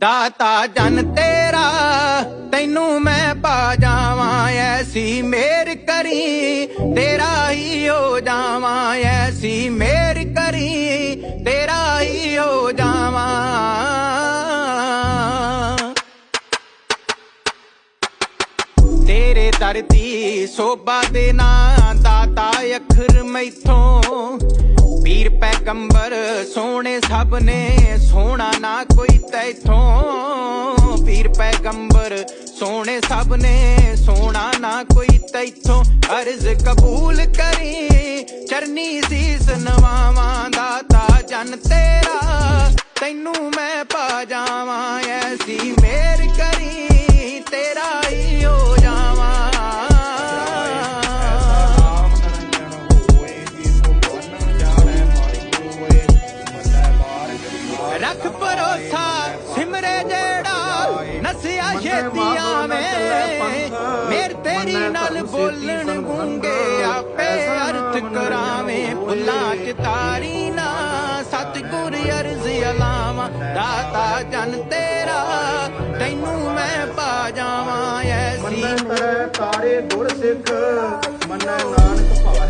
ਦਾਤਾ ਜਨ ਤੇਰਾ, ਤੈਨੂੰ ਮੈਂ ਪਾ ਜਾਵਾਂ, ਐਸੀ ਮੇਰ ਕਰੀ, ਤੇਰਾ ਹੀ ਹੋ ਜਾਵਾਂ, ਐਸੀ ਮੇਰ ਕਰੀ, ਤੇਰਾ ਹੀ ਹੋ ਜਾਵਾਂ। ਤੇਰੇ ਦਰ ਦੀ ਸੋਭਾ ਦੇ ਨਾਂ, ਦਾਤਾ ਅਖਰ ਮੈਥੋਂ। ਪੀਰ ਪੈਗੰਬਰ ਸੋਹਣੇ ਸਭ ਨੇ, ਸੋਹਣਾ ਨਾ ਕੋਈ ਤੈਥੋਂ ਪੀਰ ਪੈਗੰਬਰ ਸੋਹਣੇ ਸਭ ਨੇ ਸੋਹਣਾ ਨਾ ਕੋਈ ਤੈਥੋਂ ਅਰਜ਼ ਕਬੂਲ ਕਰੀ। ਚਰਨੀ ਸੀਸ ਨਵਾਵਾਂ ਦਾਤਾ ਜਨ ਤੇਰਾ, ਤੈਨੂੰ ਮੈਂ ਪਾ ਜਾਵਾਂ ਐਸੀ ਭਰੋਸਾ ਸਿਮਰੇ ਜਿਹੜਾ ਨਸਿਆ ਛੇਤੀ ਆਵੇਂ। ਮੇਰ ਤੇਰੀ ਨਾਲ ਬੋਲਣ ਗੂੰਗੇ ਆਪੇ ਅਰਥ ਕਰਾਵੇਂ। ਭੁੱਲਾਂ ਚ ਤਾਰੀ ਨਾ। ਸਤਿਗੁਰ ਅਰਜ਼ ਅਲਾਵਾਂ। ਦਾਤਾ ਜਨ ਤੇਰਾ। ਤੈਨੂੰ ਮੈਂ ਪਾ ਜਾਵਾਂ ਐਸੀ। ਮੰਨੈ ਤਰੈ ਗੁਰ ਸਿੱਖ ਮੰਨੈ ਨਾਨਕ ਭਾਵੈ।